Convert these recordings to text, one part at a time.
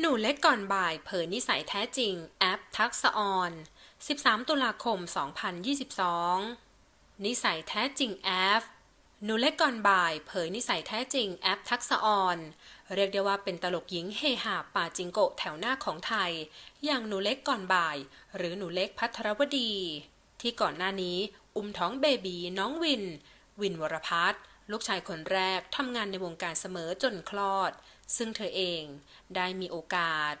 หนูเล็กก่อนบ่ายเผยนิสัยแท้จริง แอปทักษะออน 13 ตุลาคม 2022 นิสัยแท้จริงแอปหนูเล็กก่อนบ่ายเผยนิสัยแท้จริงแอปทักษะออน เรียกได้ว่าเป็นตลกหญิงเฮฮาป่าจิงโกะแถวหน้าของไทย อย่างหนูเล็กก่อนบ่าย หรือหนูเล็กพัทรวดี ที่ก่อนหน้านี้อุ้มท้องเบบีน้องวิน วินวรพัฒน์ ลูกชายคนแรกทำงานในวงการเสมอจนคลอด ซึ่งเธอเองได้มีโอกาส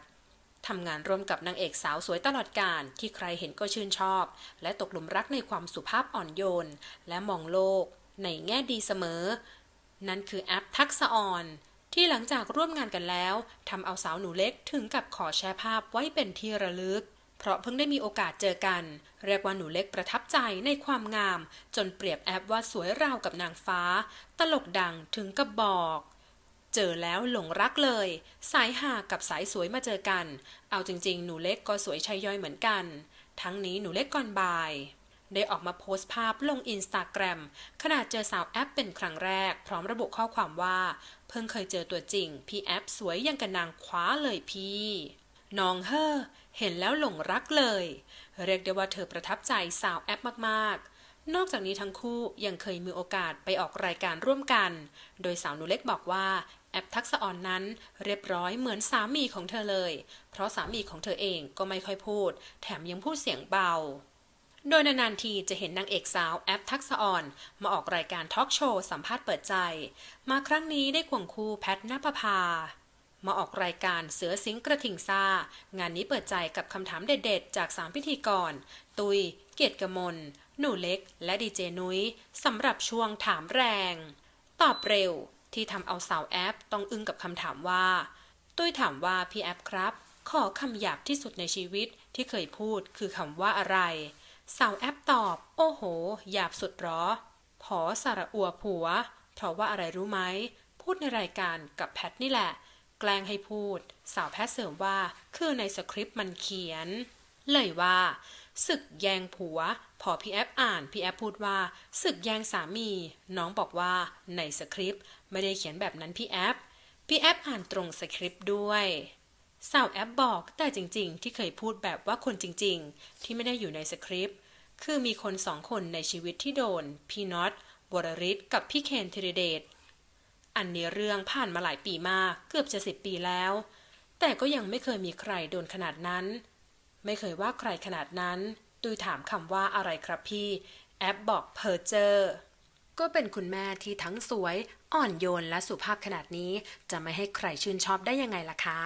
ทำงานร่วมกับนางเอกสาวสวยตลอดการที่ใครเห็นก็ชื่นชอบ และตกหลุมรักในความสุภาพอ่อนโยน และมองโลก ในแง่ดีเสมอ นั่นคือแอปทักษะออน ที่หลังจากร่วมงานกันแล้วทำเอาสาวหนูเล็กถึงกับขอแชร์ภาพไว้เป็นที่ระลึก เพราะเพิ่งได้มีโอกาสเจอกัน เรียกว่าหนูเล็กประทับใจในความงาม จนเปรียบแอปว่าสวยราวกับนางฟ้า ตลกดังถึงกับบอก เจอแล้วหลงรักเลย สายหากับสายสวยมาเจอกัน เอาจริงๆ หนูเล็กก็สวยชัยย่อยเหมือนกัน ทั้งนี้หนูเล็กก่อนบ่ายได้ออกมาโพสต์ภาพลงอินสตาแกรมขณะเจอสาวแอปเป็นครั้งแรก พร้อมระบุข้อความว่า เพิ่งเคยเจอตัวจริง พี่แอปสวยยังกับนางคว้าเลยพี่ น้องเฮ้อ เห็นแล้วหลงรักเลย เรียกได้ว่าเธอประทับใจสาวแอปมากๆ นอกจากนี้ทั้งคู่ยังเคยมีโอกาสไปออกรายการร่วมกัน โดยสาวหนูเล็กบอกว่าแอปทักษะออนนั้นเรียบร้อยเหมือนสามีของเธอเลย เพราะสามีของเธอเองก็ไม่ค่อยพูด แถมยังพูดเสียงเบา โดยนานๆทีจะเห็นนางเอกสาวแอปทักษะออนมาออกรายการทอล์กโชว์สัมภาษณ์เปิดใจ มาครั้งนี้ได้ควงคู่แพทนภพา มาออกรายการเสือสิงกระทิงซ่า งานนี้เปิดใจกับคำถามเด็ดๆ จากสามพิธีกร ตุย เกียรติกมล หนูเล็ก และดีเจนุ้ยสำหรับช่วงถามแรง ตอบเร็ว ที่ทำเอาสาวแอปต้องอึ้งกับคำถามว่า ตุ้ยถามว่าพี่แอปครับ ขอคำหยาบที่สุดในชีวิตที่เคยพูดคือคำว่าอะไร สาวแอปตอบ โอ้โห หยาบสุดหรอ ผอสารอัวผัว เพราะว่าอะไรรู้ไหม พูดในรายการกับแพทนี่แหละ แกล้งให้พูด สาวแพทย์เสริมว่า คือในสคริปต์มันเขียน เลยว่าศึกแยงผัว พอพี่แอฟอ่านพี่แอฟพูดว่าศึกแยงสามี น้องบอกว่าในสคริปต์ไม่ได้เขียนแบบนั้นพี่แอฟพี่แอฟอ่านตรงสคริปต์ด้วยสาวแอปบอกแต่จริงๆ ที่เคยพูดแบบว่าคนจริงๆ ที่ไม่ได้อยู่ในสคริปต์คือมีคนสองคนในชีวิตที่โดน พี่น็อตวรริศกับพี่เคนธีรเดช อันนี้เรื่องผ่านมาหลายปีมากเกือบจะสิบปีแล้ว แต่ก็ยังไม่เคยมีใครโดนขนาดนั้น ไม่เคยว่าใครขนาดนั้นตุยถามคำว่าอะไรครับพี่ แอปบอกเพอร์เจอร์ก็เป็นคุณแม่ที่ทั้งสวย อ่อนโยนและสุภาพขนาดนี้ จะไม่ให้ใครชื่นชอบได้ยังไงล่ะคะ